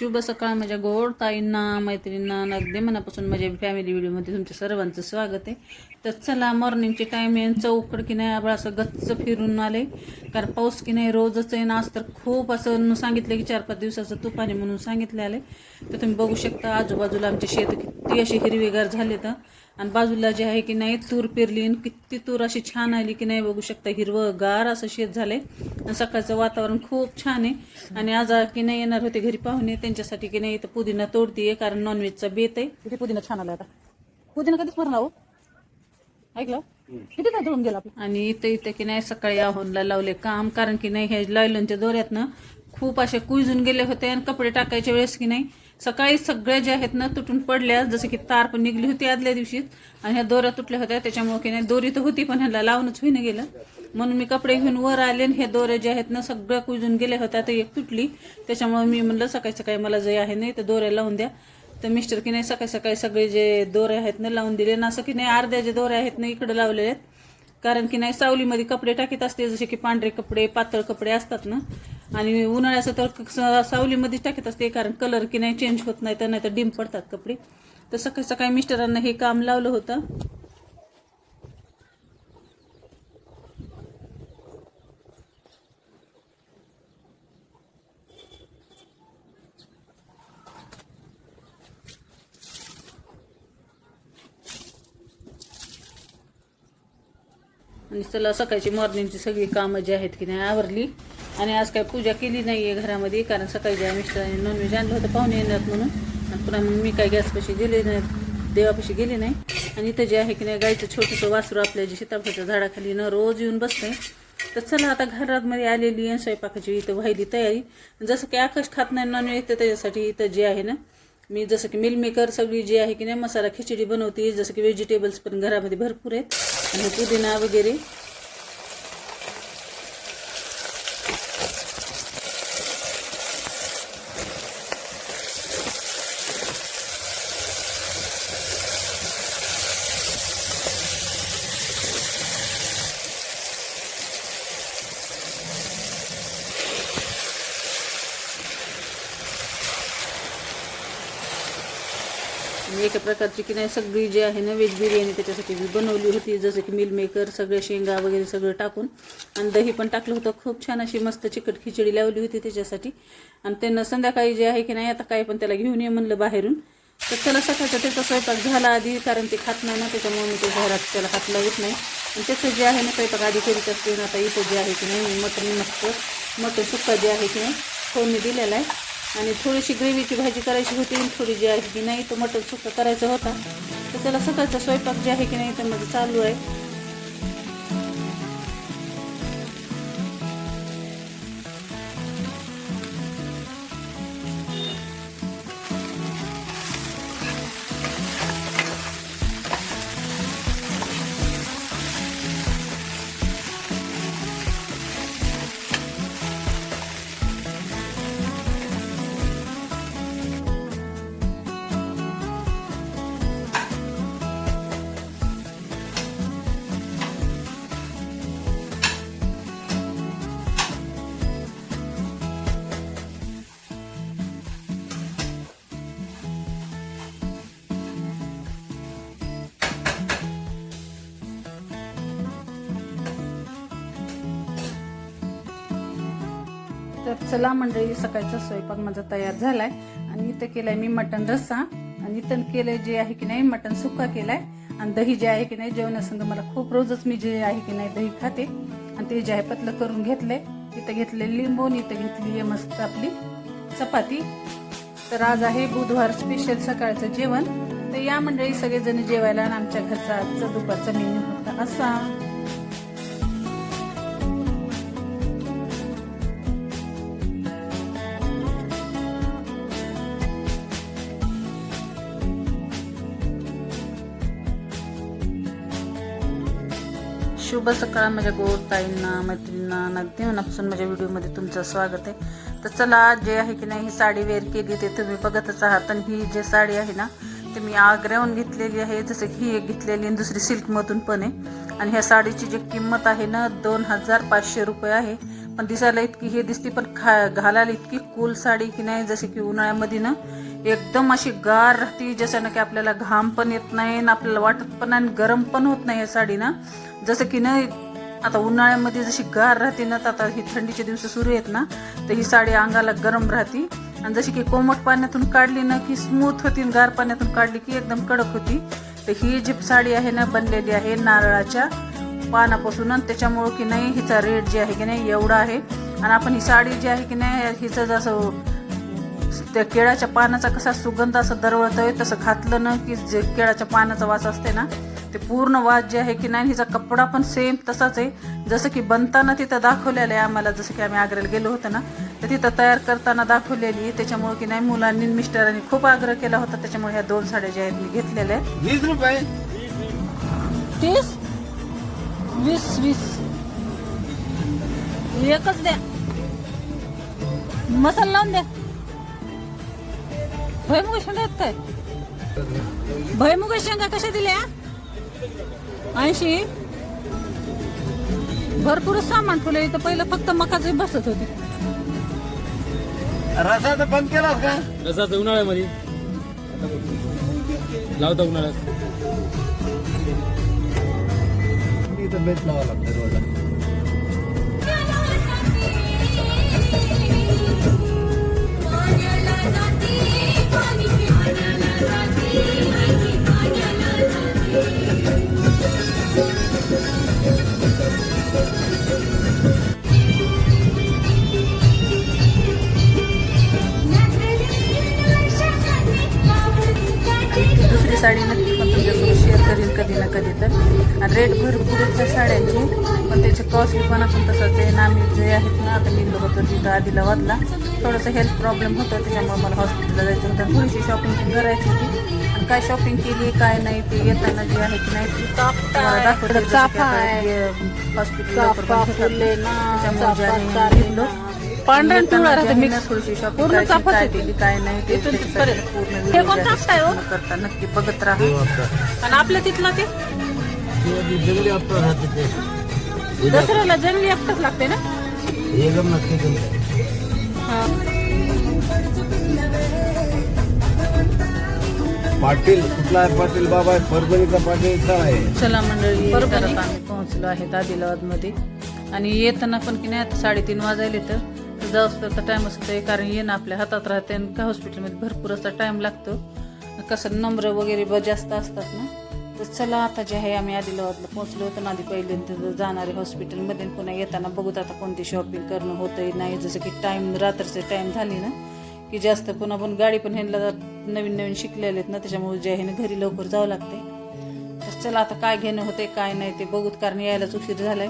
शुभ सकाळ माझ्या गोड ताईंना मैत्रिणींना अगदी मनापासून माझ्या फॅमिली व्हिडिओमध्ये तुमच्या सर्वांचं स्वागत आहे. तर चला मॉर्निंगचे टाईम आहे चौकड की नाही आबळ असं गच्च फिरून आले. कारण पाऊस की नाही रोजच आहे ना आज तर खूप असं सांगितलं की चार पाच दिवसाचं तुपाने म्हणून सांगितले आले तर तुम्ही बघू शकता आजूबाजूला आमचे शेत किती असे हिरवेगार झाले तर आणि बाजूला जे आहे की नाही तूर पेरली आणि किती तूर अशी छान आली की नाही बघू शकता. हिरवं गार असं शेत झालंय. आणि सकाळचं वातावरण खूप छान आहे. आणि आज की नाही येणार होते घरी पाहुणे त्यांच्यासाठी की नाही इथं पुदिना तोडतीये कारण नॉनव्हेजचा बेत आहे. इथे पुदिना छान आला आता. पुदिना कधीच भरला हो? ऐकलं? किती काय तोडून गेला आणि इथं इथं की नाही सकाळी आहोनला लावले काम कारण की नाही हे लायलनच्या दोऱ्यातनं खूप असे कुजून गेले होते आणि कपडे टाकायच्या वेळेस की नाही सकाळी सगळ्या ज्या आहेत ना तुटून पडल्या जसं की तार पण निघली होती आदल्या दिवशी आणि ह्या दोऱ्या तुटल्या होत्या. त्याच्यामुळे की नाही दोरी तर होती पण ह्याला लावूनच होईन गेलं. म्हणून मी कपडे घेऊन वर आले आणि हे दोऱ्या ज्या आहेत ना सगळ्या कुजून गेल्या होत्या तर एक तुटली. त्याच्यामुळे मी म्हणलं सकाळी सकाळी मला जे आहे नाही तर दोऱ्या लावून द्या. तर मिस्टर की नाही सकाळी सकाळी सगळे जे दोरे आहेत ना लावून दिले. ना असं की नाही अर्ध्या जे दोरे आहेत ना इकडे लावलेले आहेत. कारण की नाही सावलीमध्ये कपडे टाकीत असते. जसे की पांढरे कपडे पातळ कपडे असतात ना. आणि उन्हाळ्याचं तर सावलीमध्येच टाकीत असते कारण कलर की नाही चेंज होत नाही तर नाही तर डिम पडतात कपडे. तर सकाळी सकाळी मिस्टरांना हे काम लावलं होतं. आणि चला सकाळची मॉर्निंगची सगळी कामं जी आहेत की नाही आवरली. आणि आज काय पूजा केली नाही आहे घरामध्ये कारण सकाळी ज्या मिस्टरांनी नॉनव्हेज आणलं होतं पाहुणे येणार म्हणून. आणि पुन्हा मग मी काय गॅसपाशी गेले नाही देवापाशी गेले नाही. आणि इथं जे आहे की नाही गाईचं छोटंसं वासरू आपल्या जे सीताफळाच्या झाडाखाली न रोज येऊन बसतंय. तर चला आता घरामध्ये आलेली आहे स्वयंपाकाची इथं व्हायली तयारी. जसं की आकाश खात नाही नॉनव्हेज तर त्याच्यासाठी इथं जे आहे ना मी जसं की मिलमेकर सगळी जी आहे की नाही मसाला खिचडी बनवते. जसं की व्हेजिटेबल्स पण घरामध्ये भरपूर आहेत. आणि पुदिना वगैरे एका प्रकारची की नाही सगळी जी आहे ना व्हेज बिर्याणी त्याच्यासाठी मी बनवली होती. जसं की मिलमेकर सगळ्या शेंगा वगैरे सगळं टाकून आणि दही पण टाकलं होतं. खूप छान अशी मस्त चिकट खिचडी लावली होती त्याच्यासाठी. आणि त्यांना संध्याकाळी जे आहे की नाही आता काय पण त्याला घेऊन ये म्हणलं बाहेरून. तर त्याला सकाळचा त्याचा स्वयंपाक झाला आधी कारण ते खात नाही ना त्याच्यामुळे मी ते घरात त्याला हात लावत नाही. आणि त्याचं जे आहे ना स्वयंपाक आधी करीत असते. ना आता इथं जे आहे की नाही मटण मस्त मटण सुक्का जे आहे की नाही फोडणी दिलेला आहे. आणि थोडीशी ग्रेव्हीची भाजी करायची होती आणि थोडी जी आहे की नाही तो मटण सुक्का करायचा होता. तर त्याला सकाळचा स्वयंपाक जे आहे की नाही त्यामध्ये म्हणजे चालू आहे. तर चला मंडळी सकाळचा स्वयंपाक माझा तयार झालाय. आणि इथं केलाय मी मटण रस्सा. आणि इथं केलंय जे आहे की नाही मटण सुक्का केलाय. आणि दही जे आहे की नाही जेवणासंग मला खूप रोजच मी जे आहे की नाही दही खाते. आणि ते जे आहे पतलं करून घेतलंय. इथं घेतले लिंबू आणि इथं घेतली आहे मस्त आपली चपाती. तर आज आहे बुधवार स्पेशल सकाळचं जेवण. तर या मंडळी सगळेजण जेवायला आणि आमच्या घरचा आजचा दुपारचा मेन्यू होता असा. शुभ सकाळ माझ्या गोड ताईंना. मैत्रिणींना नगदी मनापासून माझ्या व्हिडिओमध्ये तुमचं स्वागत आहे तर चला आज जे आहे की नाही ही साडी वेअर केली ते तुम्ही बघतच आहात आणि ही जी साडी आहे ना ती मी आग्र्याहून घेतलेली आहे जसं की ही एक घेतलेली आणि दुसरी सिल्कमधून पण आहे आणि ह्या साडीची जी किंमत आहे ना दोन हजार पाचशे रुपये आहे. पण दिसायला इतकी हे दिसते पण खा घालायला इतकी कूल साडी की नाही जसे की उन्हाळ्यामध्ये ना एकदम अशी गार राहते जसं ना की आपल्याला घाम पण येत नाही आणि आपल्याला वाटत पण आणि गरम पण होत नाही या साडी ना. जसं की ना आता उन्हाळ्यामध्ये जशी गार राहते ना तर आता ही थंडीचे दिवस सुरू आहेत ना तर ही साडी अंगाला गरम राहते. आणि जशी की कोमट पाण्यातून काढली ना की स्मूथ होती गार पाण्यातून काढली की एकदम कडक होती. तर ही जी साडी आहे ना बनलेली आहे नारळाच्या पानापासून त्याच्यामुळं की नाही हिचा रेट जे आहे की नाही एवढा आहे. आणि आपण ही साडी जी आहे की नाही हिचं जसं त्या केळाच्या पानाचा कसा सुगंध असं दरवळतोय तसं घातलं ना की जे केळाच्या पानाचा वास असते ना ते पूर्ण वास जे आहे की नाही हिचा कपडा पण सेम तसाच आहे. जसं की बनताना तिथं दाखवलेलं आहे आम्हाला जसं की आम्ही आग्र्याला गेलो होतो ना तर तिथं तयार करताना दाखवलेली आहे. त्याच्यामुळे की नाही मुलांनी मिस्टरांनी खूप आग्रह केला होता. त्याच्यामुळे ह्या दोन साड्या ज्या आहेत मी घेतलेल्या आहेत. तीस? वीस वीस. एकच द्या. मसाला लावून द्या. भयमुग शेंगा आहेत काय? भयमुग शेंगा कशा दिल्या? ऐंशी. भरपूर सामान ठेवलं इथं पहिलं फक्त मकाचे बसत होते. रसा तर बंद केलास का? रसाचं उन्हाळ्यामध्ये. लावता उन्हाळ्यात. इथं बेट लावा लागतं रोडला भरपूर त्या साड्यांची. पण त्याचे कॉस्टलीपणा पण तसंच आहे. ना आम्ही जे आहेत ना आता निघलो होतो तिथं आधीला वादला थोडंसं हेल्थ प्रॉब्लेम होतं त्याच्यामुळे मला हॉस्पिटलला जायचं होतं. थोडीशी शॉपिंग करायची होती. आणि काय शॉपिंग केली काय नाही ते येताना जे आहे की नाही ते हॉस्पिटल मी. पांढरा पिवळा राहतं थोडीशी शॉपिंग पूर्ण करायची चाफाच काय नाही ते. पूर्ण हे हो? करता नक्की बघत राहा. आणि आपल्या तिथला ते? जंगली आपला राहते ते. दसऱ्याला जंगली एकटंच लागते ना? एकदम नक्की. पाटील कुठला आहे पाटील बाबा? आहे परभणीचा पाटील इथं आहे. चला मंडळी आम्ही पोहोचलो आहेत आदिलाबादमध्ये आणि येताना पण की नाही आता साडेतीन वाजायले तर. जाऊस तर टाइम असतोय कारण येणं आपल्या हातात राहते आणि का हॉस्पिटलमध्ये भरपूर असा टाइम लागतो. कसं नंबर वगैरे ब जास्त असतात ना. तर चला आता जे आहे आम्ही आदिलाबादला पोहोचलो होतो ना आधी पहिल्यांदा जाणारे हॉस्पिटलमध्ये पुन्हा येताना बघूत आता कोणती शॉपिंग करणं होतंय नाही जसं की टाईम रात्रीचे टाईम झाली ना की जास्त पुन्हा पण गाडी पण ह्यांना नवीन नवीन शिकलेले आहेत ना त्याच्यामुळे जे आहे ना घरी लवकर जावं लागते तर चला आता काय घेणं होतंय काय नाही ते बघूत कारण यायलाच उशीर झालाय.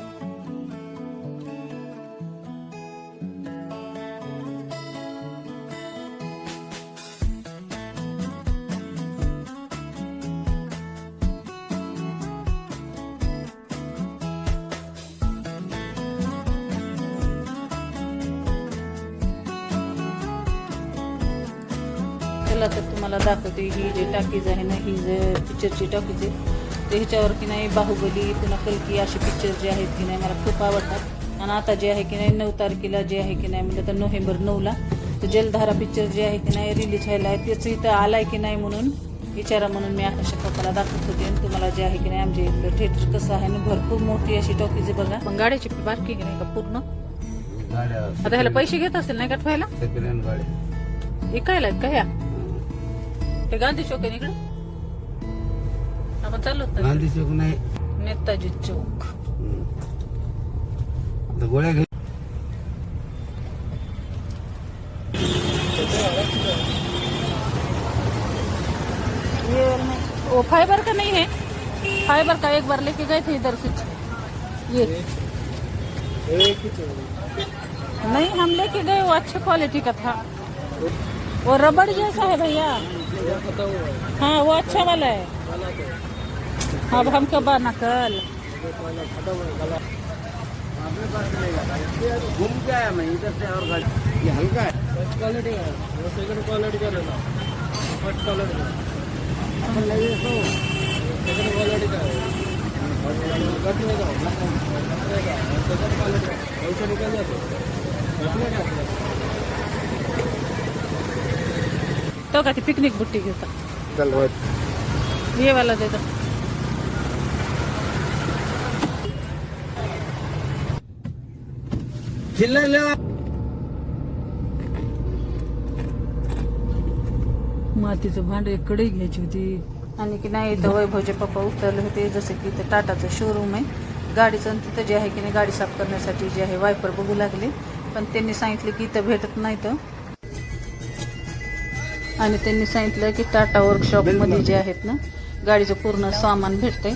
चला तर तुम्हाला दाखवते ही जे टाकीज आहे ना ही जे पिक्चरची टाकीज आहे ते ह्याच्यावर की नाही बाहुबली पुन्हा कलकी असे पिक्चर जे आहेत की नाही मला खूप आवडतात. आणि आता जे आहे की नाही नऊ तारखेला जे आहे की नाही म्हणजे तर नोव्हेंबर नऊला तर जलधारा पिक्चर जे आहे की नाही रिलीज व्हायला आहे त्याचं इथं आलाय की नाही म्हणून विचारा म्हणून मी आकाश पप्पाला दाखवत होते. आणि तुम्हाला जे आहे की नाही आमच्या इथलं थिएटर कसं आहे ना भरपूर मोठी अशी टॉकीज आहे बघा. पण गाड्याची बारकी की नाही का पूर्ण? गाड्या आता ह्याला पैसे घेत असेल नाही का ठेवायला? विकायला का ह्या? ते गांधी चौक आहे ना इकडे? आपण चाललो होतो. गांधी चौक नाही. नेताजी चौक. हम्म. आता गोळ्या घे. ये वो फाइबर का नहीं है? फाइबर का एक बार लेके गए थे इधर से? ये. नहीं हम लेके गए वो अच्छे क्वालिटी का था। वो रबड़ जैसा है भैया। हाँ वो अच्छा वाला है। अब हम कब आना कल? घूम के आया मैं इधर से और गाड़ी ये हल्का है। क्वालिटी का वो सेकंड क्वालिटी का लेना फ़र्स्ट क्वालिटी का अपन लगे तो सेकंड क्वालिटी का है। तो का ती पिकनिक बुट्टी घेता चल ये वाला दे दो मातीचं भांड एक कढई घ्यायची होती आणि की नाही इथं वैभवचे पप्पा उतरले होते जसं की इथं टाटाचं शोरूम आहे गाडीचं तिथं जे आहे की नाही गाडी साफ करण्यासाठी जे आहे वायपर बघू लागले पण त्यांनी सांगितलं की इथं भेटत नाही तर आणि त्यांनी सांगितलं की टाटा वर्कशॉपमध्ये जे आहेत ना गाडीचं पूर्ण सामान भेटतंय.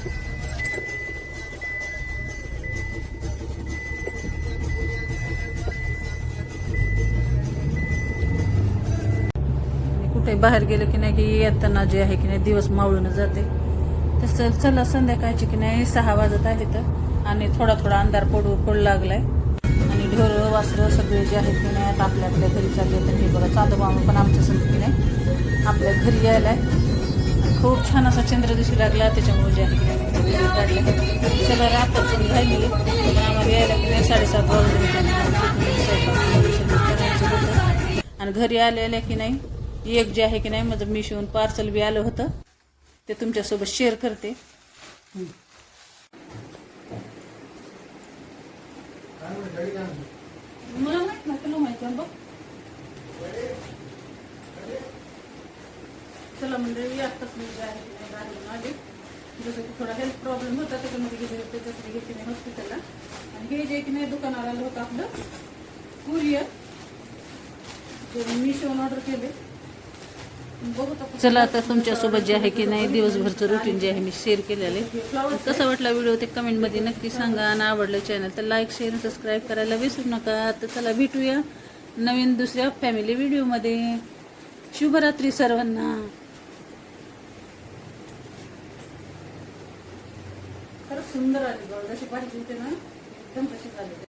आणि कुठे बाहेर गेलं की नाही की येताना जे आहे की नाही दिवस मावळून जाते. तसं चला संध्याकाळची की नाही सहा वाजत आहे तर. आणि थोडा थोडा अंधार पडू पडू लागलाय. ढोरं वासरं सगळे जे आहेत की नाही आता आपल्या आपल्या घरी चालले तर हे बघा चालू मामा पण आमच्या संग की नाही आपल्या घरी यायला खूप छान असा चंद्र दिसू लागला त्याच्यामुळे जे आहे की नाही घरी सगळं चला रात्र राहिली. पण आम्हाला यायला की नाही साडेसात वाजले आणि घरी आलेल्या की नाही एक जे आहे की नाही माझं मिशोहून पार्सल बी आलं होतं. ते तुमच्यासोबत शेअर करते. मला माहीत ना तुला माहिती आहे बघ. चला मंडळी आत्ताच मी जे आले. जसं की थोडा हेल्थ प्रॉब्लेम होता त्याच्यामध्ये गेले होते त्यासाठी घेतले नाही हॉस्पिटलला आणि हे जे की नाही दुकानावर आलं होतं आपलं कुरिअर जे मी मिशोन ऑर्डर केले. चला आता तुमच्यासोबत जे आहे की नाही दिवसभरचं रुटीन जे आहे मी शेअर केलेलं आहे. कसा वाटला व्हिडिओ ते कमेंटमध्ये नक्की सांगा आणि आवडलं चॅनल तर लाईक शेअर सबस्क्राईब करायला विसरू नका. तर चला भेटूया नवीन दुसऱ्या फॅमिली व्हिडिओमध्ये शुभरात्री सर्वांना. खरंच सुंदर आली बघ जशी पाहिजे होते ना एकदम तशी झाली.